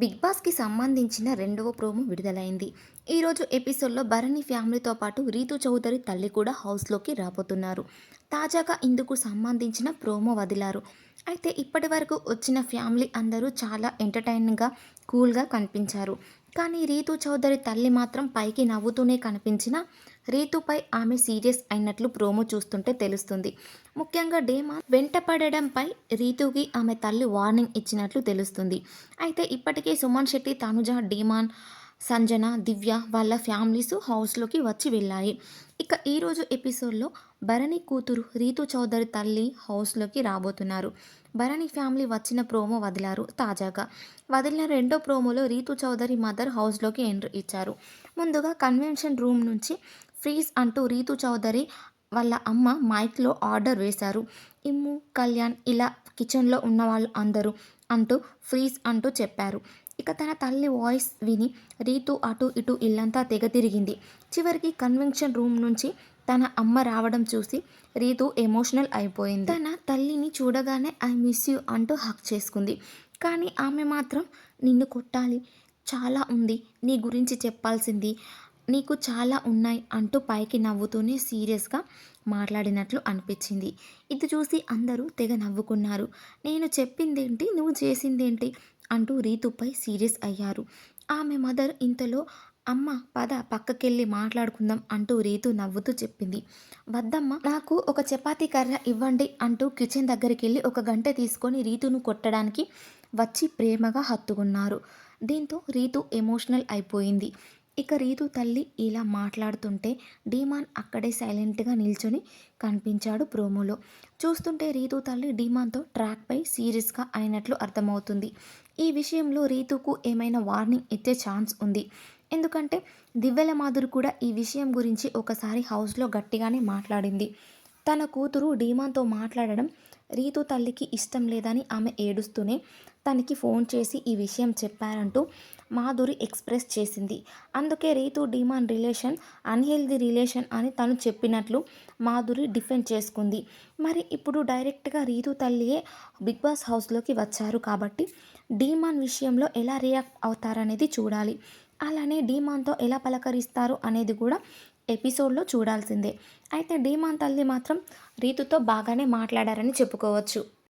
Big బాస్కి సంబంధించిన రెండవ ప్రోమో విడుదలైంది. ఈరోజు ఎపిసోడ్లో భరణి ఫ్యామిలీతో పాటు రీతు చౌదరి తల్లి కూడా హౌస్లోకి రాబోతున్నారు. తాజాగా ఇందుకు సంబంధించిన ప్రోమో వదిలారు. అయితే ఇప్పటి వరకు వచ్చిన ఫ్యామిలీ అందరూ చాలా ఎంటర్టైన్గా కూల్గా కనిపించారు. కానీ రీతు చౌదరి తల్లి మాత్రం పైకి నవ్వుతూనే కనిపించిన రీతుపై ఆమె సీరియస్ అయినట్లు ప్రోమో చూస్తుంటే తెలుస్తుంది. ముఖ్యంగా డేమా వెంటపడడంపై రీతుకి ఆమె తల్లి వార్నింగ్ ఇచ్చినట్లు తెలుస్తుంది. అయితే ఇప్పటికే సుమన్ శెట్టి తనుజ డీమాన్ సంజన దివ్య వాళ్ళ ఫ్యామిలీస్ హౌస్లోకి వచ్చి వెళ్ళాయి ఇక ఈరోజు ఎపిసోడ్లో భరణి కూతురు రీతు చౌదరి తల్లి హౌస్లోకి రాబోతున్నారు. భరణి ఫ్యామిలీ వచ్చిన ప్రోమో వదిలారు తాజాగా. వదిలిన రెండో ప్రోమోలో రీతు చౌదరి మదర్ హౌస్లోకి ఎంట్రీ ఇచ్చారు. ముందుగా కన్వెన్షన్ రూమ్ నుంచి ఫ్రీజ్ అంటూ రీతు చౌదరి వాళ్ళ అమ్మ మైక్లో ఆర్డర్ వేశారు. ఇమ్ము కళ్యాణ్ ఇలా కిచెన్లో ఉన్న వాళ్ళు అందరూ అంటూ ఫ్రీజ్ అంటూ చెప్పారు. ఇక తన తల్లి వాయిస్ విని రీతు అటు ఇటు ఇల్లంతా తెగ తిరిగింది. చివరికి కన్వెన్షన్ రూమ్ నుంచి తన అమ్మ రావడం చూసి రీతు ఎమోషనల్ అయిపోయింది. తన తల్లిని చూడగానే ఐ మిస్ యూ అంటూ హక్ చేసుకుంది. కానీ ఆమె మాత్రం నిన్ను కొట్టాలి. చాలా ఉంది. నీ గురించి చెప్పాల్సింది. నీకు చాలా ఉన్నాయి అంటూ పైకి నవ్వుతూనే సీరియస్గా మాట్లాడినట్లు అనిపించింది. ఇది చూసి అందరూ తెగ నవ్వుకున్నారు. నేను చెప్పిందేంటి? నువ్వు చేసిందేంటి? అంటూ రీతుపై సీరియస్ అయ్యారు. ఆమె మదర్ ఇంతలో అమ్మ పద పక్కకెళ్ళి మాట్లాడుకుందాం అంటూ రీతు నవ్వుతూ చెప్పింది. వద్దమ్మ నాకు ఒక చపాతీ కర్ర ఇవ్వండి అంటూ కిచెన్ దగ్గరికి వెళ్ళి ఒక గంట తీసుకొని రీతును కొట్టడానికి వచ్చి ప్రేమగా హత్తుకున్నారు. దీంతో రీతు ఎమోషనల్ అయిపోయింది. ఇక రీతు తల్లి ఇలా మాట్లాడుతుంటే డీమాన్ అక్కడే సైలెంట్గా నిల్చొని కనిపించాడు ప్రోమోలో. చూస్తుంటే రీతు తల్లి డీమాన్తో ట్రాక్పై సీరియస్గా అయినట్లు అర్థమవుతుంది. ఈ విషయంలో రీతుకు ఏమైనా వార్నింగ్ ఇచ్చే ఛాన్స్ ఉంది. ఎందుకంటే దివ్యల మాధురి కూడా ఈ విషయం గురించి ఒకసారి హౌస్లో గట్టిగానే మాట్లాడింది. తన కూతురు డీమాన్తో మాట్లాడడం రీతు తల్లికి ఇష్టం లేదని ఆమె ఏడుస్తూనే తనకి ఫోన్ చేసి ఈ విషయం చెప్పారంటూ మాధురి ఎక్స్ప్రెస్ చేసింది. అందుకే Ritu Demon relation unhealthy relation అని తను చెప్పినట్లు మాధురి డిఫెండ్ చేసుకుంది. మరి ఇప్పుడు డైరెక్ట్గా రీతు తల్లియే బిగ్ బాస్ హౌస్లోకి వచ్చారు కాబట్టి డీమాన్ విషయంలో ఎలా రియాక్ట్ అవుతారనేది చూడాలి. అలానే డిమాన్తో ఎలా పలకరిస్తారు అనేది కూడా ఎపిసోడ్లో చూడాల్సిందే. అయితే డీమాన్ తల్లి మాత్రం రీతుతో బాగానే మాట్లాడారని చెప్పుకోవచ్చు.